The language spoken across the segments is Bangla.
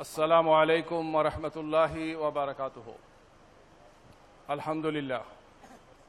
আসসালামু আলাইকুম ওরহমতুল্লাহি ওবরকাতুহ আলহামদুলিল্লাহ।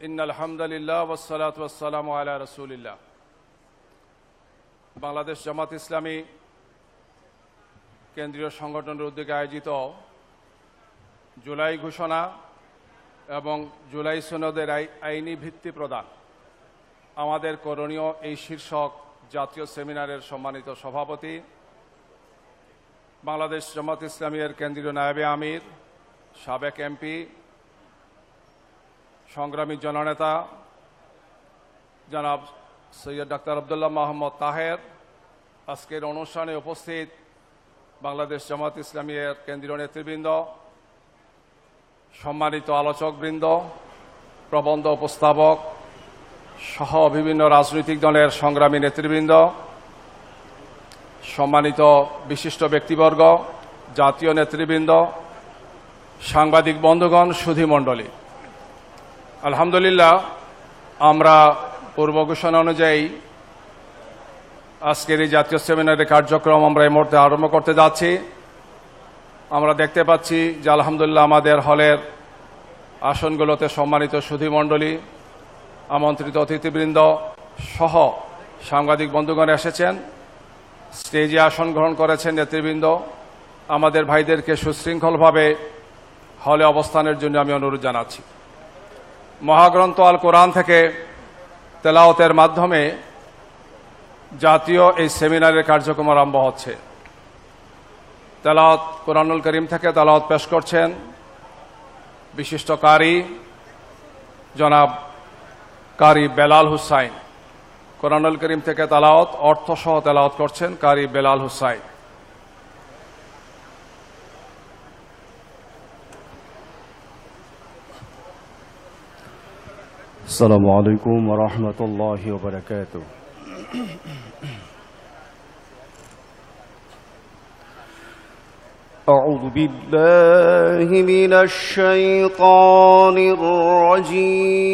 ইন আলহামদুলিল্লাহ ওসালাত ওয়াসালাম আলা রসুলিল্লাহ। বাংলাদেশ জামাত ইসলামী কেন্দ্রীয় সংগঠনের উদ্যোগে আয়োজিত জুলাই ঘোষণা এবং জুলাই সনদের আই- আইনি ভিত্তি প্রদান। আমাদের করণীয় এই শীর্ষক জাতীয় সেমিনারের সম্মানিত সভাপতি বাংলাদেশ জামাত ইসলামীর কেন্দ্রীয় নায়েবে আমির, সাবেক এমপি, সংগ্রামী জননেতা জনাব সৈয়দ ডাক্তার আবদুল্লাহ মোহাম্মদ তাহের, আজকের অনুষ্ঠানে উপস্থিত বাংলাদেশ জামাত ইসলামীর কেন্দ্রীয় নেতৃবৃন্দ, সম্মানিত আলোচকবৃন্দ, প্রবন্ধ উপস্থাপক সহ বিভিন্ন রাজনৈতিক দলের সংগ্রামী নেতৃবৃন্দ সম্মানিত বিশিষ্ট ব্যক্তিবর্গ, জাতীয় নেতৃবৃন্দ, সাংবাদিক বন্ধুগণ সুধীমণ্ডলী আলহামদুলিল্লাহ, আমরা পূর্ব ঘোষণা অনুযায়ী আজকের এই জাতীয় সেমিনারের কার্যক্রম আমরা এই মুহূর্তে আরম্ভ করতে যাচ্ছি। আমরা দেখতে পাচ্ছি যে আলহামদুলিল্লাহ আমাদের হলের আসনগুলোতে সম্মানিত সুধীমণ্ডলী আমন্ত্রিত অতিথিবৃন্দ সহ সাংবাদিক বন্ধুগণ এসেছেন। স্টেজে আসন গ্রহণ করেছেন নেতৃবৃন্দ। আমাদের ভাইদেরকে সুশৃঙ্খলভাবে হলে অবস্থানের জন্য আমি অনুরোধ জানাচ্ছি। মহাগ্রন্থ আল কোরআন থেকে তেলাওতের মাধ্যমে জাতীয় এই সেমিনারের কার্যক্রম আরম্ভ হচ্ছে। তেলাওত কোরআনুল করিম থেকে তেলাওত পেশ করছেন বিশিষ্ট কারি জনাব কারি বেলাল হুসাইন। কোরআনুল করিম থেকে তালাওত অর্থসহ তেলাওত করছেন কারি বেলাল হুসাইন السلام عليكم ورحمة الله وبركاته أعوذ بالله من الشيطان الرجيم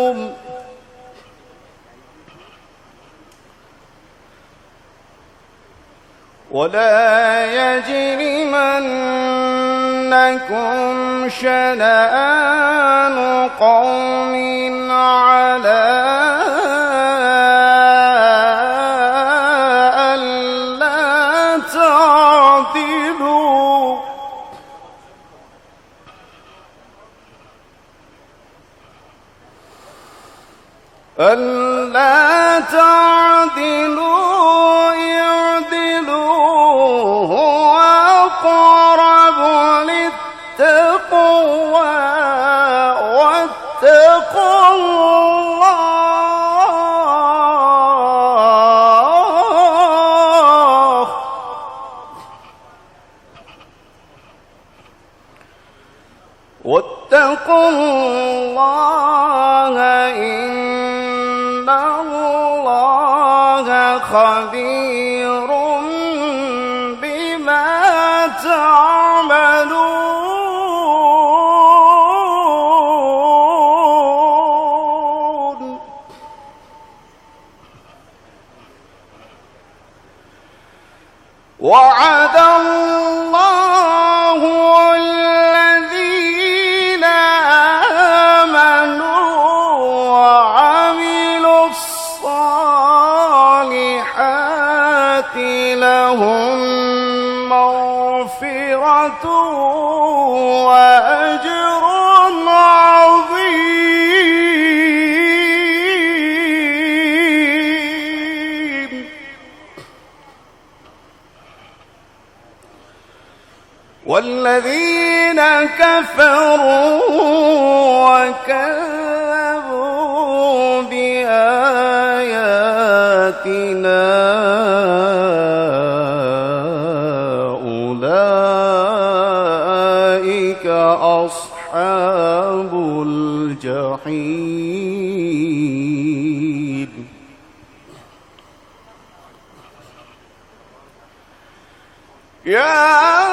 يجرمنكم ولا يجرمنكم شنآن قوم على ألا تعدلوا اعدلوا هو أقرب للتقوى واتقوا الله. واتقوا الله وعد الله والذين كفروا وكذبوا بآياتنا أولئك أصحاب الجحيم. يا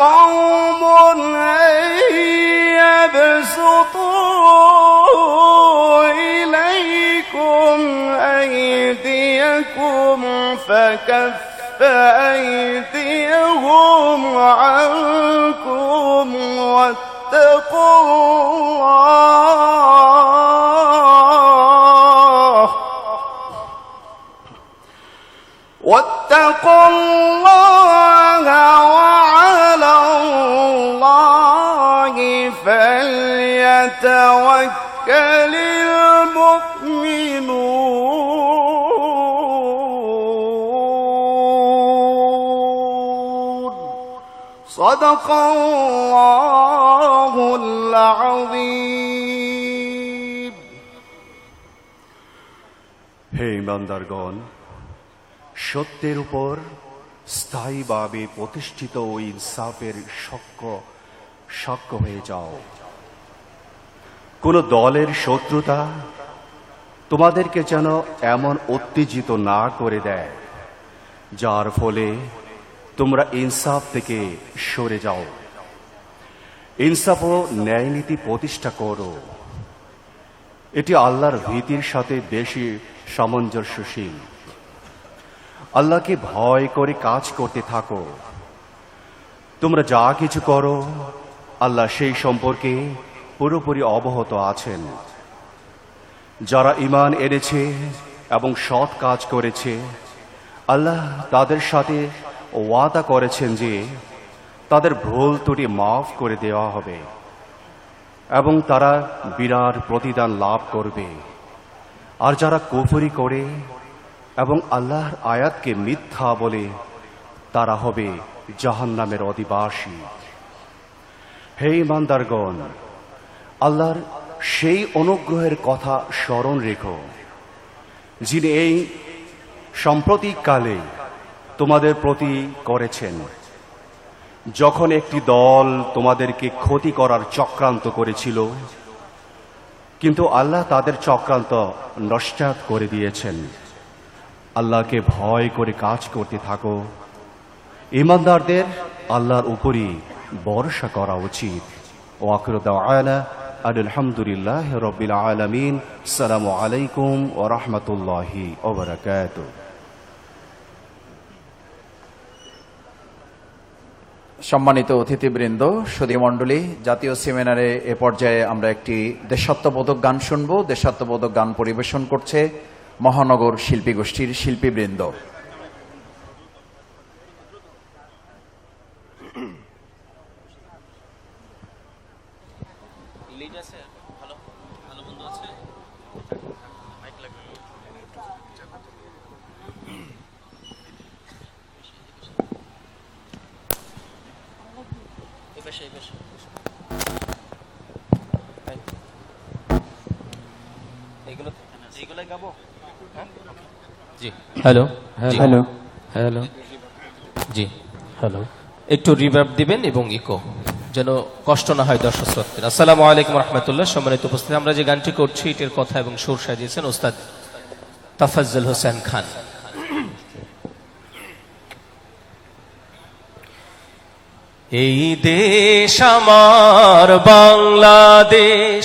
قوم أن يبسطوا إليكم أيديكم فكف أيديهم عنكم واتقوا الله واتقوا الله فليتوكل المؤمنون صدق الله العظيم হে ইমানদারগণ সত্যের উপর স্থায়ীভাবে প্রতিষ্ঠিত ও ইনসাফের সাক্ষ্য সাক্ষ্য হয়ে যাও কোন দলের শত্রুতা তোমাদেরকে যেন এমন উত্তেজিত না করে দেয়, যার ফলে তোমরা ইনসাফ থেকে সরে যাও। ইনসাফ ও ন্যায়নীতি প্রতিষ্ঠা করো। এটি আল্লাহর ভীতির সাথে বেশি সামঞ্জস্যশীল। আল্লাহকে ভয় করে কাজ করতে থাকো। তোমরা যা কিছু করো, আল্লাহ সেই সম্পর্কে পুরোপুরি অবহত আছেন। যারা ইমান এনেছে এবং সৎ কাজ করেছে, আল্লাহ তাদের সাথে ওয়াদা করেছেন যে তাদের ভুল ত্রুটি মাফ করে দেওয়া হবে এবং তারা বিরাট প্রতিদান লাভ করবে। আর যারা কুফরি করে এবং আল্লাহর আয়াতকে মিথ্যা বলে, তারা হবে জাহান্নামের অধিবাসী। হে ইমানদারগণ আল্লাহর সেই অনুগ্রহের কথা স্মরণ রেখো, যিনি এই সাম্প্রতিককালে তোমাদের প্রতি করেছেন। যখন একটি দল তোমাদেরকে ক্ষতি করার চক্রান্ত করেছিল, কিন্তু আল্লাহ তাদের চক্রান্ত নস্যাৎ করে দিয়েছেন। আল্লাহকে ভয় করে কাজ করতে থাকো। ইমানদারদের আল্লাহর উপরই ভরসা করা উচিত। ও আকরদাওয়ালা আলহামদুলিল্লাহ রবিল আলমিন। সালামু আলাইকুম ও রহমতুল্লাহি ওবরাকাতুহ সম্মানিত অতিথিবৃন্দ সুধী মণ্ডলী জাতীয় সেমিনারে এ পর্যায়ে আমরা একটি দেশাত্মবোধক গান শুনব। দেশাত্মবোধক গান পরিবেশন করছে মহানগর শিল্পী গোষ্ঠীর শিল্পীবৃন্দ লিড আছে ভালো ভালো বন্ধু আছে মাইক লাগবে এই পাশে এই পাশে এই। গাবো? হ্যাঁ? জি। হ্যালো? হ্যালো? হ্যালো? জি। হ্যালো? একটু রিভার্ব দিবেন এবং ইকো যেন কষ্ট না হয় দর্শক শ্রোতাদের। আসসালামু আলাইকুম রহমতুল্লাহ। সম্মানিত উপস্থিতি আমরা যে গানটি করছি এটির কথা এবং সুর সাজিয়েছেন ওস্তাদ তাফাজ্জল হোসেন খান। এই দেশ আমার বাংলাদেশ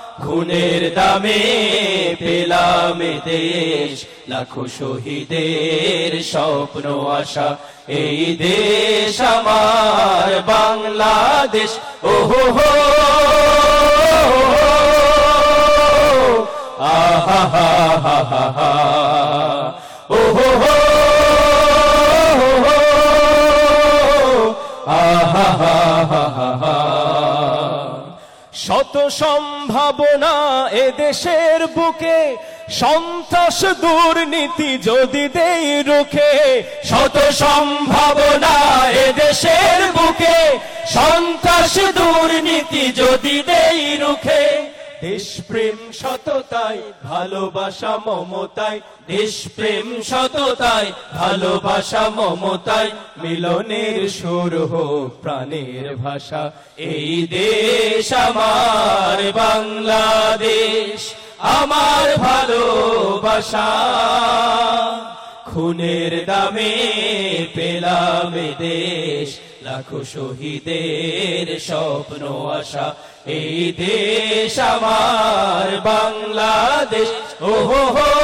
খুনের দামে পেলাম দেশ, লাখো শহীদের স্বপ্ন, আশা। এই দেশ আমার বাংলাদেশ। ওহো, হো, আহা, হা হা হা হা। ওহো, হো, আহা, হা হা হা হা শত সম্ভাবনা এ দেশের বুকে, সন্তোষ দুর্নীতি যদি দেই রুখে, শত সম্ভাবনা এ দেশের বুকে, সন্তোষ দুর্নীতি যদি দেই রুখে। দেশপ্রেম সততাই, ভালোবাসা মমতাই। দেশপ্রেম সততাই, ভালোবাসা মমতাই। মিলনের সুর হোক প্রাণের ভাষা। এই দেশ আমার বাংলাদেশ, আমার ভালোবাসা। খুনের দামে পেলাম দেশ, লাখো শহীদের স্বপ্ন আশা। এই দেশ আমার বাংলাদেশ। ও হো হো।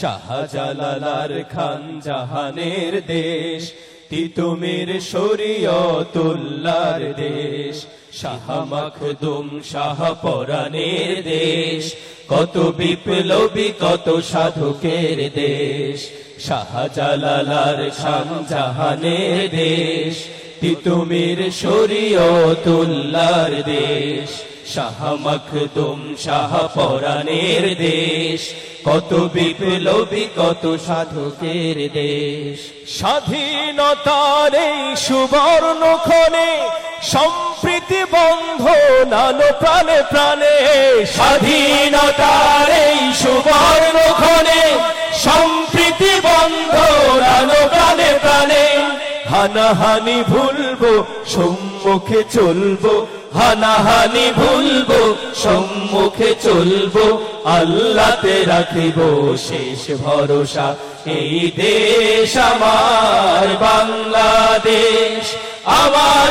শাহজালালার খান জাহানের দেশ তিতুমির শরীয়তুল্লার দেশ। শাহ মখদুম, শাহ পরাণের দেশ। কত বিপ্লবী, কত সাধকের দেশ। শাহজালালার খান জাহানের দেশ। তিতুমির শরীয়তুল্লার দেশ। শাহ মখদুম, শাহ পরাণের দেশ। কত বিপ্লবী, কত সাধকের দেশ। স্বাধীনতার এই সুবর্ণ ক্ষণে সম্প্রীতি বন্ধ নালো প্রাণে প্রাণে, স্বাধীনতার এই সুবর্ণ সম্প্রীতি বন্ধ নালো প্রাণে প্রাণে, হানাহানি ভুলবো, সম্মুখে চলবো, হানাহানি ভুলবো, সম্মুখে চলবো, আল্লাহতে রাখিব শেষ ভরসা। এই দেশ আমার বাংলাদেশ, আমার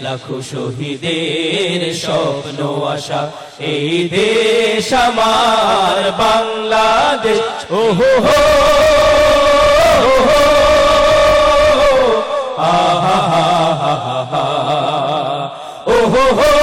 লাখো শহীদের স্বপ্ন, আশা। এই দেশ আমার, বাংলাদেশ। ও হো আহা হা হা হা হা, হো হো